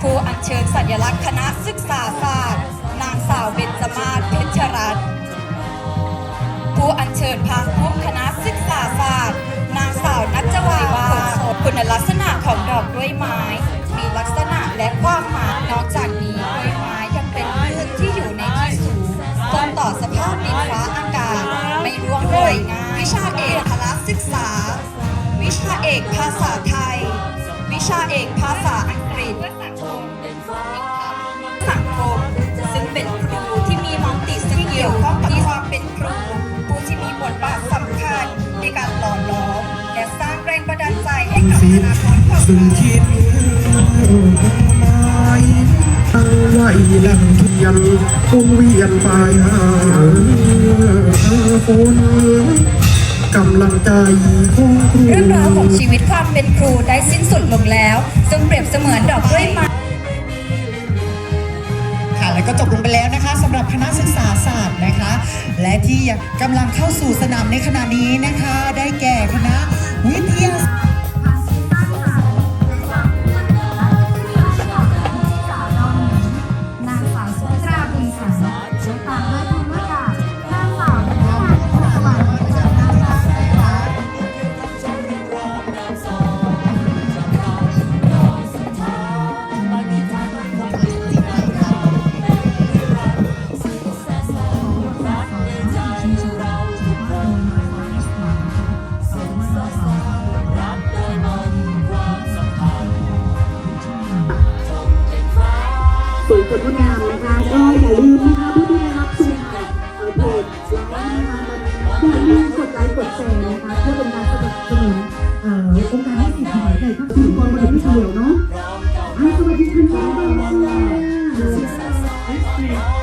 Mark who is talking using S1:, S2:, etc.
S1: ผู้อัญเชิญสัญลักษณ์คณะศึกษาศาสตร์ นางสาวเบญจมาศเพชรรัตน์ผู้อัญเชิญพาคุคณะศึกษาศาสตร์ นางสาวนัจวาวาคุณลักษณะของดอกกล้วยไม้ มีลักษณะและความหมายนอกจากนี้กล้วยไม้ยังเป็นพืชที่อยู่ในที่สูงทนต่อสภาพดินฟ้าอากาศ ไม่ร่วงโรยง่ายวิชาเอกพละศึกษา วิชาเอกภาษาไทย วิชาเอกภาษาอังกฤษสังคมซึ่งเป็นครูที่มีมัลติสกิลเกี่ยวข้องกับความเป็นครูผู้ที่มีบทบาทสำคัญในการหล่อหลอมและสร้างแรงบันดาลใจให้กับ
S2: สิ
S1: อนาคตของ
S2: ซึ่งคิดหมายตั้งไว้ดังเทียนคงเวียนไปหาฝน กำลังใจของครู
S1: เรื่องราวของชีวิตความเป็นครูได้สิ้นสุดลงแล้วซึ่งเปรียบเสมือนดอกกล้วยไม้
S3: ค่ะแล้วก็จบลงไปแล้วนะคะสำหรับคณะศึกษาศาสตร์นะคะ และที่กำลังเข้าสู่สนามในขณะนี้นะคะ ได้แก่คณะวิทย
S4: สวยสดงดงามนะคะ ก็อย่าลืมนะคะผู้ที่ได้รับชมเอ่อเพจแล้วนะคะอย่าลืมกดไลค์กดแชร์นะคะเพื่อเป็นการสนับสนุนเอ่อโครงการให้สิทธิ์หายใจทั้งสี่คนมาถึงที่เดียวเนาะอ่าสวัสดีค่ะ